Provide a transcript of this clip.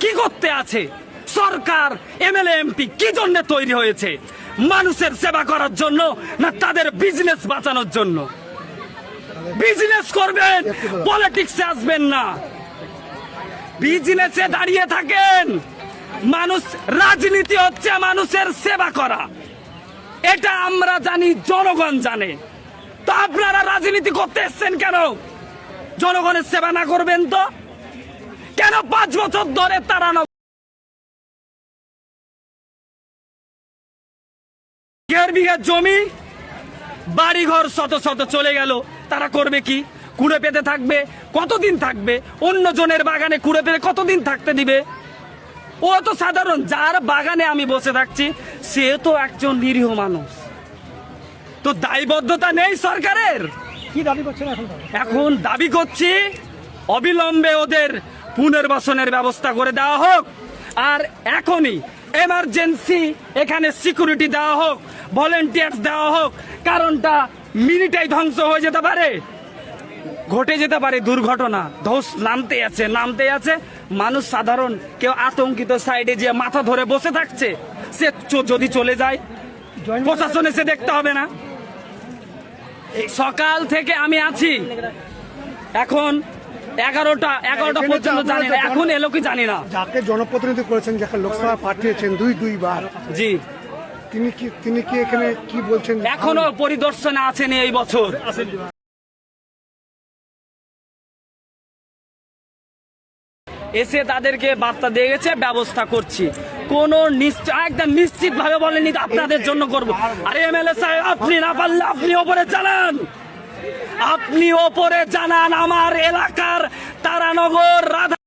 কি করতে আছে? সরকার এমএলএ এমপি কি জন্য তৈরি হয়েছে? মানুষের সেবা করার জন্য না তাদের বিজনেস বাঁচানোর জন্য? বিজনেস করবেন পলিটিক্সে আসবেন না। বিজনেসে দাঁড়িয়ে থাকেন। মানুষ রাজনীতি হচ্ছে মানুষের সেবা করা। এটা আমরা জানি জনগণ জানে। তো আপনারা রাজনীতি করতে এসছেন কেন? জনগণের সেবা না করবেন তো? কেন পাঁচ বছর ধরে তাড়ানো? দেড় বিঘা জমি বাড়িঘর শত শত চলে গেল। তারা করবে কি? কুড়ে পেতে থাকবে কতদিন থাকবে? অন্য জনের বাগানে কুড়ে পেতে কতদিন থাকতে দিবে? ও তো সাধারণ যার বাগানে আমি বসে থাকছি সে তো একজন নিরীহ মানুষ। তো দায়বদ্ধতা নেই সরকারের? কি দাবি করছেন এখন এখন দাবি করছি অবিলম্বে ওদের পুনর্বাসনের ব্যবস্থা করে দেওয়া হোক। আর এখনই এমার্জেন্সি এখানে সিকিউরিটি দেওয়া হোক ভলেন্টিয়ার্স দেওয়া হোক কারণটা মিনিটাই ধ্বংস হয়ে যেতে পারে। ঘটে যেতে পারে দুর্ঘটনা। ধস নামতে আছে নামতে আছে। মানুষ সাধারণ কেউ আতঙ্কিত সাইডে যে মাথা ধরে বসে থাকছে সে যদি চলে যায় প্রশাসন এসে দেখতে হবে না। সকাল থেকে আমি আছি। এখন এগারোটা এগারোটা পর্যন্ত জানি না। এখন এলো কি জানি না। যাকে জনপ্রতিনিধি করেছেন যাকে লোকসভা পাঠিয়েছেন দুই দুইবার। জি। তিনি কি তিনি কি এখানে কি বলছেন? এখনও পরিদর্শনে আছেন এই বছর। এসে তাদেরকে বার্তা দিয়ে গেছে ব্যবস্থা করছি। কোন নিশ্চয় একদম নিশ্চিত ভাবে বলেনি আপনাদের জন্য করব। আরে এম এল এ সাহেব আপনি না পারলে আপনি ওপরে জানান আপনি ওপরে জানান আমার এলাকার তারানগর রাধা